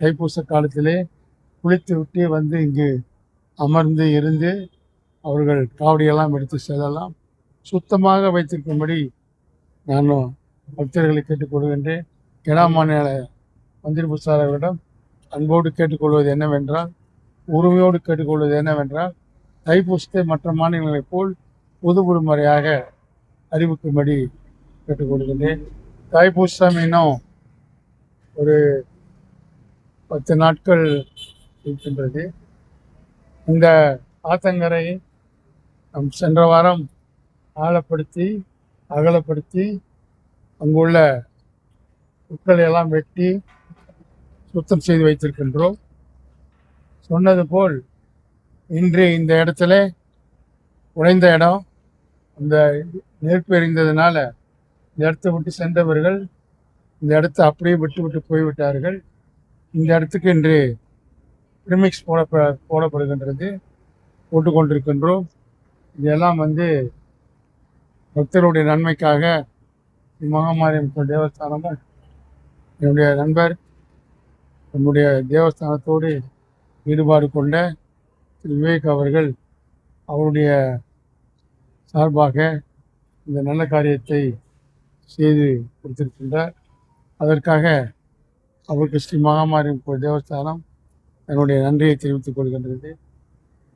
தைப்பூச காலத்திலே குளித்து விட்டு வந்து இங்கு அமர்ந்து இருந்து அவர்கள் காவடியெல்லாம் எடுத்து செல்லலாம். சுத்தமாக வைத்திருக்கும்படி நானும் பக்தர்களை கேட்டுக்கொள்கின்றேன். கெடா மாநில மந்திரி புசாரர்களிடம் அன்போடு கேட்டுக்கொள்வது என்னவென்றால் உரிமையோடு கேட்டுக்கொள்வது என்னவென்றால் தைப்பூசத்தை மற்ற மாநிலங்களைப் போல் புது விடுமுறையாக அறிவிக்கும்படி கேட்டுக்கொள்கின்றேன். தைப்பூசம் இன்னும் ஒரு பத்து நாட்கள் இருக்கின்றது. இந்த ஆத்தங்கரை நம் சென்ற வாரம் ஆழப்படுத்தி அகலப்படுத்தி அங்குள்ள புற்களை எல்லாம் வெட்டி சுத்தம் செய்து வைத்திருக்கின்றோம். சொன்னது போல் இன்று இந்த இடத்துல உடைந்த இடம். அந்த நெருப்பு எறிந்ததுனால இந்த இடத்தை விட்டு சென்றவர்கள் இந்த இடத்த அப்படியே விட்டு விட்டு போய்விட்டார்கள். இந்த இடத்துக்கு இன்று பிரிமிக்ஸ் போட போடப்படுகின்றது. போட்டுக்கொண்டிருக்கின்றோம். இதெல்லாம் வந்து பக்தருடைய நன்மைக்காக மகாமாரியம்மன் தேவஸ்தானமும் என்னுடைய நண்பர் நம்முடைய தேவஸ்தானத்தோடு ஈடுபாடு கொண்ட திரு விவேக் அவர்கள் அவருடைய சார்பாக இந்த நல்ல காரியத்தை செய்து கொடுத்திருக்கின்றார். அதற்காக அவருக்கு ஸ்ரீ மகாமாரியம் கோயில் தேவஸ்தானம் என்னுடைய நன்றியை தெரிவித்துக் கொள்கின்றது.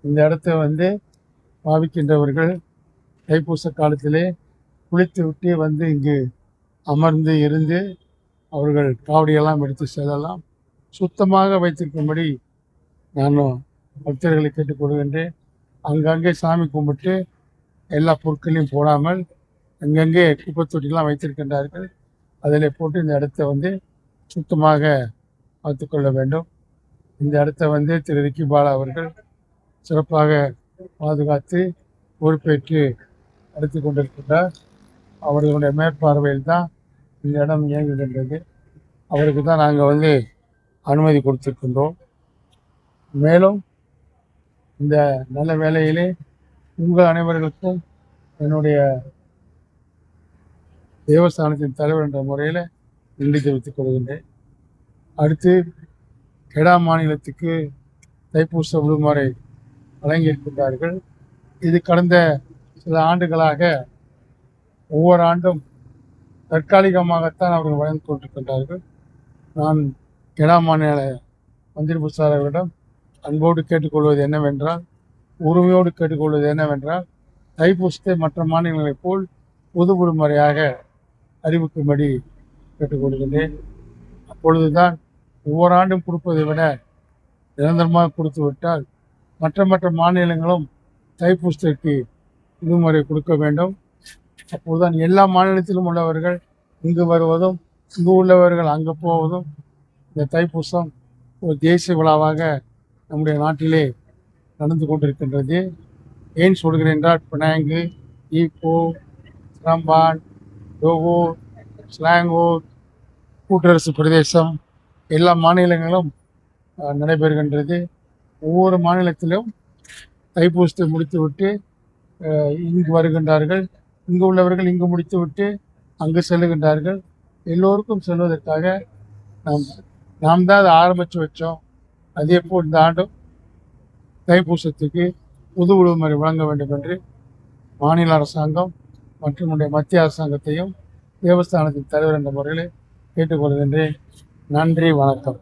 இந்த இடத்த வந்து பாவிக்கின்றவர்கள் தைப்பூச காலத்திலே குளித்து விட்டு வந்து இங்கு அமர்ந்து இருந்து அவர்கள் காவடியெல்லாம் எடுத்து செல்லலாம். சுத்தமாக வைத்திருக்கும்படி நானும் பக்தர்களை கேட்டுக்கொள்கின்றேன் அங்கங்கே சாமி கும்பிட்டு எல்லா பொருட்களையும் போடாமல் அங்கங்கே குப்பை தொட்டிலாம் வைத்திருக்கின்றார்கள். அதில் போட்டு இந்த இடத்த வந்து சுத்தமாக பார்த்துக்கொள்ள வேண்டும். இந்த இடத்த வந்து திரு ரிக்கி பாலா அவர்கள் சிறப்பாக பாதுகாத்து பொறுப்பேற்று நடத்தி கொண்டிருக்கின்றார். அவர்களுடைய மேற்பார்வையில் தான் இந்த இடம் இயங்குகின்றது. அவருக்கு தான் நாங்கள் வந்து அனுமதி கொடுத்துருக்கின்றோம். மேலும் இந்த நல்ல வேலையிலே உங்கள் அனைவர்களுக்கும் என்னுடைய தேவஸ்தானத்தின் தலைவர் என்ற முறையில் நன்றி தெரிவித்துக் கொள்கின்றேன். அடுத்து கெடா மாநிலத்துக்கு தைப்பூச விடுமுறை வழங்கியிருக்கின்றார்கள். இது கடந்த சில ஆண்டுகளாக ஒவ்வொரு ஆண்டும் தற்காலிகமாகத்தான் அவர்கள் வழங்கி கொண்டிருக்கின்றார்கள். நான் கெடா மாநில மந்திரி புசாரர்களிடம் அன்போடு கேட்டுக்கொள்வது என்னவென்றால் உரிமையோடு கேட்டுக்கொள்வது என்னவென்றால் தைப்பூசத்தை மற்ற மாநிலங்களைப் போல் பொது விடுமுறையாக அறிவிக்கும்படி கேட்டுக்கொள்கின்றேன். அப்பொழுதுதான் ஒவ்வொரு ஆண்டும் கொடுப்பதை விட நிரந்தரமாக கொடுத்து விட்டால் மற்ற மற்ற மாநிலங்களும் தைப்பூசத்திற்கு விடுமுறை கொடுக்க வேண்டும். அப்போதுதான் எல்லா மாநிலத்திலும் உள்ளவர்கள் இங்கு வருவதும் இங்கு உள்ளவர்கள் அங்கே போவதும் இந்த தைப்பூசம் ஒரு தேசிய விழாவாக நம்முடைய நாட்டிலே நடந்து கொண்டிருக்கின்றது. ஏன் சொல்கிறேன் என்றால் பினாங்கு ஈப்போ ரம்பான் டோகூர் ஸ்லாங்கூர் கூட்டரசு பிரதேசம் எல்லா மாநிலங்களும் நடைபெறுகின்றது. ஒவ்வொரு மாநிலத்திலும் தைப்பூசத்தை முடித்துவிட்டு இங்கு வருகின்றார்கள். இங்கு உள்ளவர்கள் இங்கு முடித்துவிட்டு அங்கு செல்லுகின்றார்கள். எல்லோருக்கும் செல்வதற்காக நாம் நாம் தான் அதை ஆரம்பித்து வச்சோம். அதே போல் இந்த ஆண்டும் தைப்பூசத்துக்கு புது விடுமுறை வழங்க வேண்டும் என்று மாநில அரசாங்கம் மற்றும் மத்திய அரசாங்கத்தையும் தேவஸ்தானத்தின் தலைவர் என்ற முறையில் கேட்டுக்கொள்கின்றேன். நன்றி வணக்கம்.